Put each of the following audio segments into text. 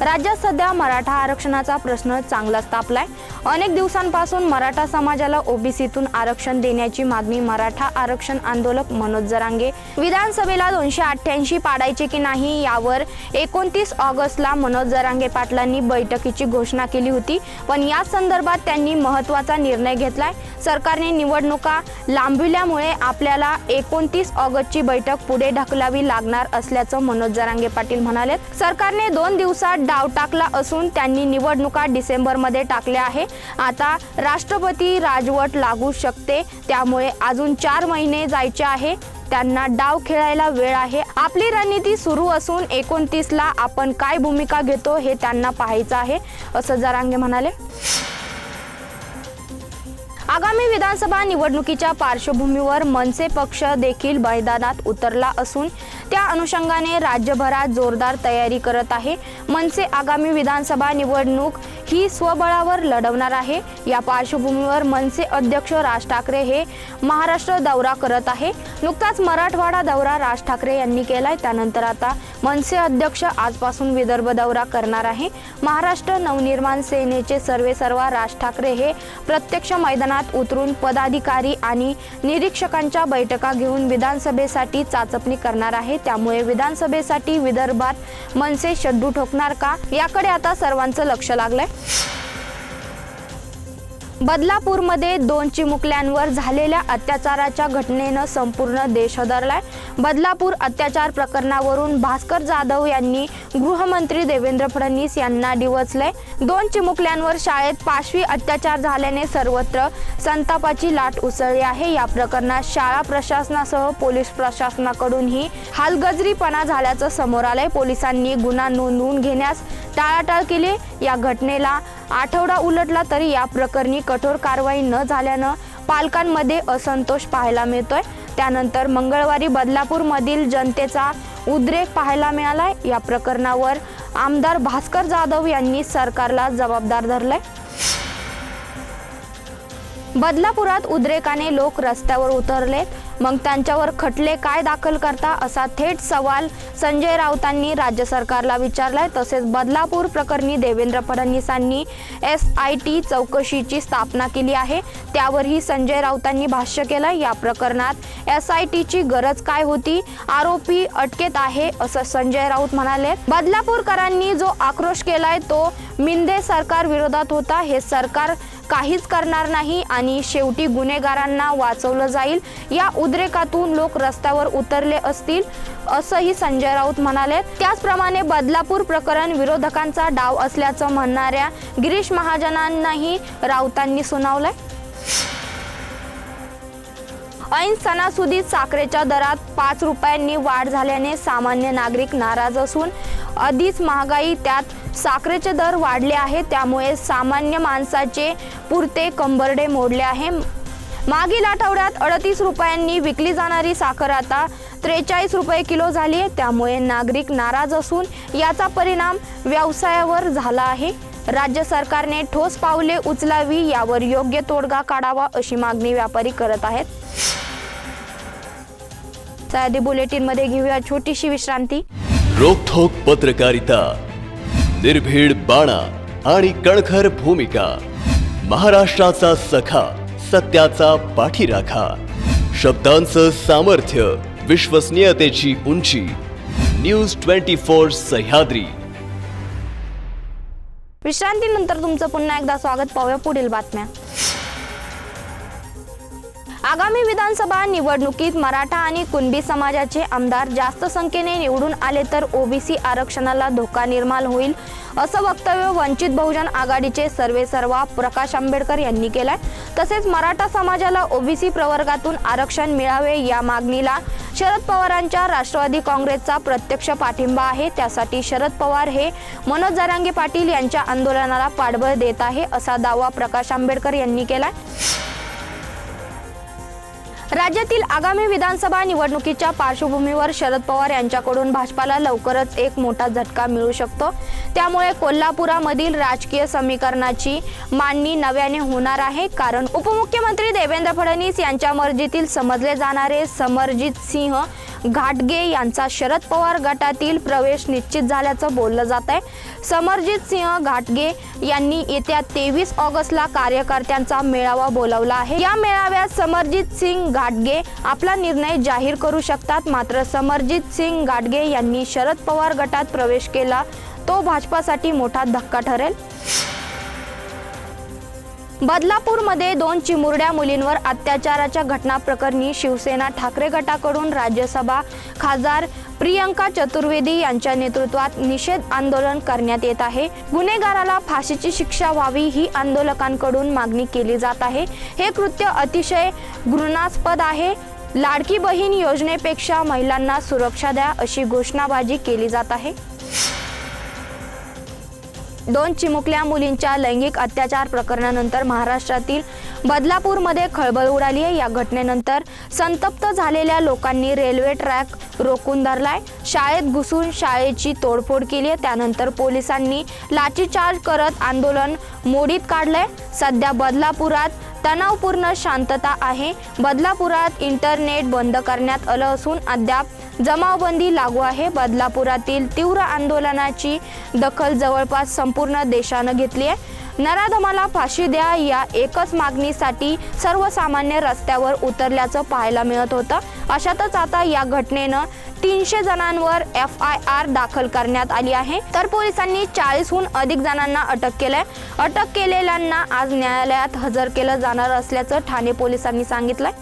राज्यात सध्या मराठा आरक्षणाचा प्रश्न चांगलाच तापलाय. अनेक दिवसांपासून मराठा समाजाला ओबीसीतून आरक्षण देण्याची मागणी मराठा आरक्षण आंदोलक मनोज जरांगे. विधानसभेला दोनशे अठ्ठ्याऐंशी पाडायचे की नाही यावर एकोणतीस ऑगस्टला मनोज जरांगे पाटलांनी बैठकीची घोषणा केली होती. पण या संदर्भात त्यांनी महत्त्वाचा निर्णय घेतलाय. सरकारने निवडणुका लांबविल्यामुळे आपल्याला एकोणतीस ऑगस्टची बैठक पुढे ढकलावी लागणार असल्याचं मनोज जरांगे पाटील म्हणाले सरकारने दोन दिवसात डाव टाकला असून त्यांनी निवडणुका डिसेंबरमध्ये टाकल्या आहे. आता राष्ट्रपती राजवट लागू शकते. त्यामुळे अजून चार महिने जायचे आहे. त्यांना डाव खेळायला वेळ आहे. आपली रणनीती सुरू असून एकोणतीसला आपण काय भूमिका घेतो हे त्यांना पाहायचं आहे. असं जरांगे म्हणाले. आगामी विधानसभा निवडणुकीच्या पार्श्वभूमीवर मनसे पक्ष देखील मैदानात उतरला असून त्या अनुषंगाने राज्यभरात जोरदार तयारी करत आहे. मनसे आगामी विधानसभा निवडणूक ही स्वबळावर लढवणार आहे. या पार्श्वभूमीवर मनसे अध्यक्ष राज ठाकरे हे महाराष्ट्र दौरा करत आहे. नुकताच मराठवाडा दौरा राज ठाकरे यांनी केलाय. त्यानंतर आता मनसे अध्यक्ष आजपासून विदर्भ दौरा करणार आहे. महाराष्ट्र नवनिर्माण सेनेचे सर्वे सर्वा राज ठाकरे हे प्रत्यक्ष मैदानात उतरून पदाधिकारी आणि निरीक्षकांच्या बैठका घेऊन विधानसभेसाठी चाचपणी करणार आहे त्यामुळे विधानसभेसाठी विदर्भात मनसे शड्डू ठोकणार का? याकडे आता सर्वांचं लक्ष लागलंय. बदलापूरमध्ये दोन चिमुकल्यांवर झालेल्या अत्याचाराच्या घटनेनं संपूर्ण देश हदरलाय. बदलापूर अत्याचार प्रकरणावरून भास्कर जाधव यांनी गृहमंत्री देवेंद्र फडणवीस यांना डिवचलंय. दोन चिमुकल्यांवर शाळेत पाशवी अत्याचार झाल्याने सर्वत्र संतापाची लाट उसळली आहे. या प्रकरणात शाळा प्रशासनासह पोलीस प्रशासनाकडूनही हालगजरीपणा झाल्याचं समोर आलंय. पोलिसांनी गुन्हा नोंदवून घेण्यास टाळाटाळ केली. या घटनेला आठवडा उलटला तरी या प्रकरणी कठोर कारवाई न झाल्यानं पालकांमध्ये असंतोष पाहायला मिळतोय. त्यानंतर मंगळवारी बदलापूरमधील जनतेचा उद्रेक पाहायला मिळालाय. या प्रकरणावर आमदार भास्कर जाधव यांनी सरकारला जबाबदार धरलाय. बदलापुरात उद्रेकाने लोक रस्त्यावर उतरलेत. मग त्यांच्यावर खटले काय दाखल करता असा थेट सवाल संजय राऊतांनी राज्य सरकारला विचारलाय. तसेच बदलापूर प्रकरणी देवेंद्र फडणवीसांनी एस आय टी चौकशीची स्थापना केली आहे. त्यावरही संजय राऊतांनी भाष्य केलं या प्रकरणात एस आय टीची गरज काय होती? आरोपी अटकेत आहे असं संजय राऊत म्हणाले. बदलापूरकरांनी जो आक्रोश केलाय तो मिंदे सरकार विरोधात होता. हे सरकार काहीच करणार नाही आणि शेवटी गुन्हेगारांना वाचवलं जाईल. या उद्रेकातून लोक रस्त्यावर उतरले असतील असंही संजय राऊत म्हणाले. त्याचप्रमाणे बदलापूर प्रकरण विरोधकांचा डाव असल्याचं म्हणणाऱ्या गिरीश महाजनांनाही राऊतांनी सुनावलंय. ऐन सणासुदीत साखरेच्या दरात पाच रुपयांनी वाढ झाल्याने सामान्य नागरिक नाराज असून आधीच महागाई त्यात साखरेचे दर वाढले आहेत त्यामुळे सामान्य माणसाचे पुरते कंबरडे मोडले आहे. मागील आठवड्यात अडतीस रुपयांनी विकली जाणारी साखर आता त्रेचाळीस रुपये किलो झाली आहे. त्यामुळे नागरिक नाराज असून याचा परिणाम व्यवसायावर झाला आहे. राज्य सरकारने ठोस पावले उचलावी यावर योग्य तोडगा काढावा अशी मागणी व्यापारी करत आहेत. बुलेटिन बुलेटिनमध्ये घेऊया छोटीशी विश्रांती. रोखोक पत्रकारिता. निर्भीड बाणा आणि कणखर भूमिका. महाराष्ट्राचा सखा सत्याचा पाठीराखा. शब्दांचं सामर्थ्य विश्वसनीयतेची उंची. News twenty four Sahyadri. विश्रांतीनंतर तुमचं पुन्हा एकदा स्वागत. पाहूया पुढील बातम्या. आगामी विधानसभा निवडणुकीत मराठा आणि कुणबी समाजाचे आमदार जास्त संख्येने निवडून आले तर ओबीसी आरक्षणाला धोका निर्माण होईल असं वक्तव्य वंचित बहुजन आघाडीचे सर्वेसर्वा प्रकाश आंबेडकर यांनी केलंय. तसेच मराठा समाजाला ओबीसी प्रवर्गातून आरक्षण मिळावे या मागणीला शरद पवारांच्या राष्ट्रवादी काँग्रेसचा प्रत्यक्ष पाठिंबा आहे. त्यासाठी शरद पवार हे मनोज जरांगे पाटील यांच्या आंदोलनाला पाठबळ देत आहे असा दावा प्रकाश आंबेडकर यांनी केलाय. राज्यातील आगामी विधानसभा निवडणुकीच्या पार्श्वभूमीवर शरद पवार यांच्याकडून भाजपाला लवकरच एक मोठा झटका मिळू शकतो. त्यामुळे कोल्हापुरामधील राजकीय समीकरणाची मांडणी नव्याने होणार आहे. कारण उपमुख्यमंत्री देवेंद्र फडणवीस यांच्या मर्जीतील समजले जाणारे समरजित सिंह घाटगे यांचा शरद पवार गटातील प्रवेश निश्चित झाल्याचं बोललं जात आहे. समरजित सिंह घाटगे यांनी येत्या तेवीस ऑगस्टला कार्यकर्त्यांचा मेळावा बोलावला आहे. या मेळाव्यात समरजित सिंग घाटगे आपला निर्णय जाहीर करू शकतात. मात्र समरजित सिंग घाटगे यांनी शरद पवार गटात प्रवेश केला तो भाजपासाठी मोठा धक्का ठरेल. बदलापूरमध्ये दोन चिमुरड्या मुलींवर अत्याचाराच्या घटनाप्रकरणी शिवसेना ठाकरे गटाकडून राज्यसभा खासदार प्रियंका चतुर्वेदी यांच्या नेतृत्वात निषेध आंदोलन करण्यात येत आहे. गुन्हेगाराला फाशीची शिक्षा व्हावी ही आंदोलकांकडून मागणी केली जात आहे. हे कृत्य अतिशय घृणास्पद आहे. लाडकी बहीण योजनेपेक्षा महिलांना सुरक्षा द्या अशी घोषणाबाजी केली जात आहे. दोन चिमुकल्या मुलींच्या लैंगिक अत्याचार प्रकरणानंतर महाराष्ट्रातील बदलापूरमध्ये खळबळ उडाली आहे. या घटनेनंतर संतप्त झालेल्या लोकांनी रेल्वे ट्रॅक रोखून धरलाय. शाळेत घुसून शाळेची तोडफोड केली आहे. त्यानंतर पोलिसांनी लाठीचार्ज करत आंदोलन मोडीत काढलंय. सध्या बदलापुरात तणावपूर्ण शांतता आहे. बदलापुरात इंटरनेट बंद करण्यात आलं असून अद्याप जमावबंदी लागू आहे. बदलापुरातील तीव्र आंदोलनाची दखल जवळपास संपूर्ण देशानं घेतली आहे. नराधमाला फाशी द्या या एकच मागणीसाठी सर्वसामान्य रस्त्यावर उतरल्याचं पाहायला मिळत होतं. अशातच आता या घटनेनं तीनशे जणांवर एफ आय आर दाखल करण्यात आली आहे. तर पोलिसांनी चाळीसहून अधिक जणांना अटक केलंय. अटक केलेल्यांना आज न्यायालयात हजर केलं जाणार असल्याचं ठाणे पोलिसांनी सांगितलंय.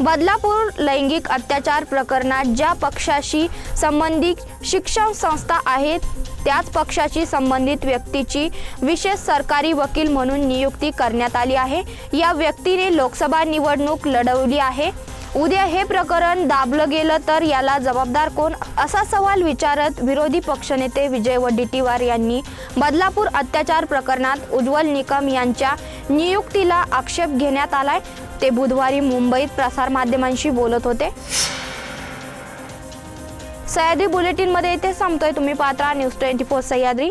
बदलापूर लैंगिक अत्याचार प्रकरणात ज्या पक्षाशी संबंधित शिक्षण संस्था आहेत त्याच पक्षाशी संबंधित व्यक्तीची विशेष सरकारी वकील म्हणून नियुक्ती करण्यात आली आहे. या व्यक्तीने लोकसभा निवडणूक लढवली आहे. उद्या हे प्रकरण दाबलं गेलं तर याला जबाबदार कोण? असा सवाल विचारत विरोधी पक्षनेते विजय वडेट्टीवार यांनी बदलापूर अत्याचार प्रकरणात उज्ज्वल निकम यांच्या नियुक्तीला आक्षेप घेण्यात आलाय. ते बुधवारी मुंबईत प्रसारमाध्यमांशी बोलत होते. सह्याद्री बुलेटिनमध्ये इथे संपतोय. तुम्ही पात्रा न्यूज ट्वेंटी फोर सह्याद्री.